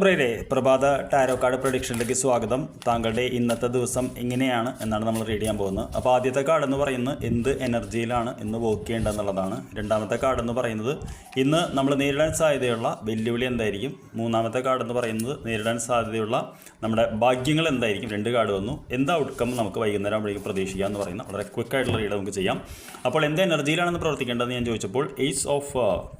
പ്രിയരെ പ്രഭാത tarot card പ്രൊഡിക്ഷനിലേക്ക് സ്വാഗതം. താങ്കളുടെ ഇന്നത്തെ ദിവസം എങ്ങനെയാണ് എന്നാണ് നമ്മൾ റീഡ് ചെയ്യാൻ പോകുന്നത്. അപ്പോൾ ആദ്യത്തെ കാർഡ് എന്ന് പറയുന്നത് എന്ത് എനർജിയിലാണ് ഇന്ന് വർക്ക് ചെയ്യേണ്ടതെന്നുള്ളതാണ്. രണ്ടാമത്തെ കാർഡ് എന്ന് പറയുന്നത് ഇന്ന് നമ്മൾ നേരിടാൻ സാധ്യതയുള്ള വെല്ലുവിളി എന്തായിരിക്കും? മൂന്നാമത്തെ കാർഡ് എന്ന് പറയുന്നത് നേരിടാൻ സാധ്യതയുള്ള നമ്മുടെ ഭാഗ്യങ്ങൾ എന്തായിരിക്കും? രണ്ട് കാർഡ് വന്നു. എന്ത് ഔട്ട്കം നമുക്ക് വൈകുന്നേരം ആകുമ്പോഴേക്കും പ്രതീക്ഷിക്കാം എന്ന് പറയുന്ന വളരെ ക്വിക്ക് ആയിട്ടുള്ള റീഡ് നമുക്ക് ചെയ്യാം. അപ്പോൾ എന്ത് എനർജിയിലാണെന്ന് പ്രവർത്തിക്കേണ്ടതെന്ന് ഞാൻ ചോദിച്ചപ്പോൾ എയ്സ് ഓഫ്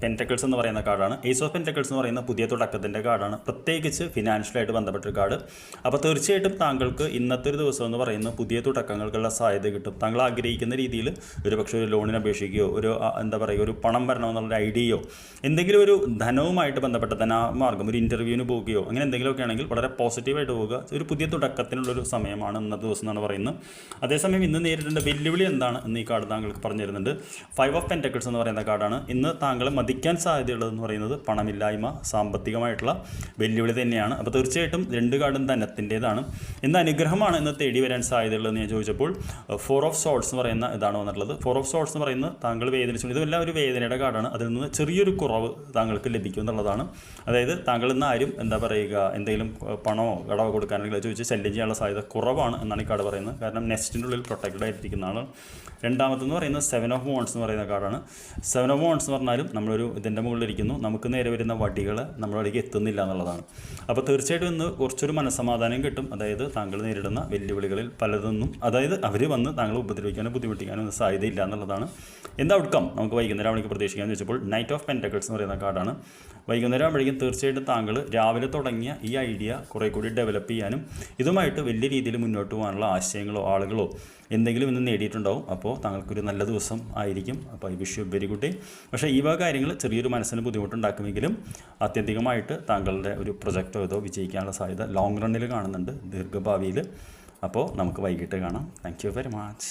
പെന്റക്കിൾസ് എന്ന് പറയുന്ന കാർഡാണ് എയ്സ് ഓഫ് പെന്റക്കിൾസ് എന്ന് പറയുന്ന പുതിയ തുടക്കത്തിന്റെ കാർഡാണ് പ്രത്യേകിച്ച് ഫിനാൻഷ്യലായിട്ട് ബന്ധപ്പെട്ട കാർഡ്. അപ്പോൾ തീർച്ചയായിട്ടും താങ്കൾക്ക് ഇന്നത്തെ ഒരു ദിവസം എന്ന് പറയുന്നത് പുതിയ തുടക്കങ്ങൾക്കുള്ള സാധ്യത കിട്ടും. താങ്കൾ ആഗ്രഹിക്കുന്ന രീതിയിൽ ഒരു പക്ഷേ ഒരു ലോണിന് അപേക്ഷിക്കുകയോ ഒരു എന്താ പറയുക ഒരു പണം വരണമെന്നുള്ള ഐഡിയയോ എന്തെങ്കിലും ഒരു ധനവുമായിട്ട് ബന്ധപ്പെട്ട ധനമാർഗം ഒരു ഇന്റർവ്യൂവിന് പോവുകയോ അങ്ങനെ എന്തെങ്കിലുമൊക്കെ ആണെങ്കിൽ വളരെ പോസിറ്റീവായിട്ട് പോവുക. ഒരു പുതിയ തുടക്കത്തിനുള്ളൊരു സമയമാണ് ഇന്നത്തെ ദിവസം എന്നാണ് പറയുന്നത്. അതേസമയം ഇന്ന് നേരിടേണ്ട വെല്ലുവിളി എന്താണ് എന്ന് ഈ കാർഡ് താങ്കൾക്ക് പറഞ്ഞു തരുന്നുണ്ട് ഫൈവ് ഓഫ് പെന്റക്കിൾസ് എന്ന് പറയുന്ന കാർഡാണ്. ഇന്ന് താങ്കളെ മതിക്കാൻ സാധ്യതയുള്ളതെന്ന് പറയുന്നത് പണമില്ലായ്മ സാമ്പത്തികമായിട്ടുള്ള വെല്ലുവിളി തന്നെയാണ്. അപ്പോൾ തീർച്ചയായിട്ടും രണ്ട് കാർഡും ധനത്തിന്റേതാണ് എന്ത് അനുഗ്രഹമാണ് ഇന്ന് തേടി വരാൻ സാധ്യതയുള്ളതെന്ന് ഞാൻ ചോദിച്ചപ്പോൾ ഫോർ ഓഫ് സോൾസ് എന്ന് പറയുന്ന ഇതാണ് വന്നിട്ടുള്ളത്. ഫോർ ഓഫ് സോൾസ് എന്ന് പറയുന്നത് താങ്കൾ വേദനിച്ചു. ഇതെല്ലാം ഒരു വേദനയുടെ കാർഡാണ്. അതിൽ നിന്ന് ചെറിയൊരു കുറവ് താങ്കൾക്ക് ലഭിക്കും എന്നുള്ളതാണ്. അതായത് താങ്കൾ ഇന്ന് ആരും എന്താ പറയുക എന്തെങ്കിലും പണമോ കടമോ കൊടുക്കാനെങ്കിൽ ചോദിച്ച് ശല്യം ചെയ്യാനുള്ള സാധ്യത കുറവാണ് എന്നാണ് ഈ കാർഡ് പറയുന്നത്. കാരണം നെസ്റ്റിന്റെ ഉള്ളിൽ പ്രൊട്ടക്റ്റഡ് ആയിട്ടിരിക്കുന്നതാണ് രണ്ടാമത്തെന്ന് പറയുന്നത് സെവൻ ഓഫ് മോൺസ് എന്ന് പറയുന്ന കാർഡാണ്. സെവൻ ഓഫ് മോൺസ് എന്ന് പറഞ്ഞാലും നമ്മളൊരു ഇതിന്റെ മുകളിലിരിക്കുന്നു. നമുക്ക് നേരെ വരുന്ന വടികൾ നമ്മളവിടേക്ക് എത്തുന്നില്ല എന്നുള്ളതാണ്. അപ്പോൾ തീർച്ചയായിട്ടും ഇന്ന് കുറച്ചൊരു മനസ്സമാധാനം കിട്ടും. അതായത് താങ്കൾ നേരിടുന്ന വെല്ലുവിളികളിൽ പലതൊന്നും അതായത് അവർ വന്ന് താങ്കളെ ഉപദ്രവിക്കാനോ ബുദ്ധിമുട്ടിക്കാനോ ഒന്നും സാധ്യതയില്ല എന്നുള്ളതാണ്. എന്താ ഔട്ട്കം നമുക്ക് വൈകുന്നേരം ആവണേക്ക് പ്രതീക്ഷിക്കാമെന്ന് വെച്ചപ്പോൾ നൈറ്റ് ഓഫ് പെന്റക്കിൾസ് എന്ന് പറയുന്ന കാർഡാണ് വൈകുന്നേരം ആകുമ്പോഴേക്കും തീർച്ചയായിട്ടും താങ്കൾ രാവിലെ തുടങ്ങിയ ഈ ഐഡിയ കുറേ കൂടി ഡെവലപ്പ് ചെയ്യാനും ഇതുമായിട്ട് വലിയ രീതിയിൽ മുന്നോട്ട് പോകാനുള്ള ആശയങ്ങളോ ആളുകളോ എന്തെങ്കിലും ഇന്ന് നേടിയിട്ടുണ്ടാവും. അപ്പോൾ താങ്കൾക്കൊരു നല്ല ദിവസം ആയിരിക്കും. അപ്പോൾ I wish you very good day. പക്ഷേ ഈ വക കാര്യങ്ങൾ ചെറിയൊരു മനസ്സിന് ബുദ്ധിമുട്ടുണ്ടാക്കുമെങ്കിലും ആത്യന്തികമായിട്ട് താങ്കളുടെ ഒരു പ്രൊജക്റ്റോ ഇതോ വിജയിക്കാനുള്ള സാധ്യത ലോങ് റണ്ണിൽ കാണുന്നുണ്ട് ദീർഘഭാവിയിൽ അപ്പോൾ നമുക്ക് വൈകിട്ട് കാണാം. Thank you very much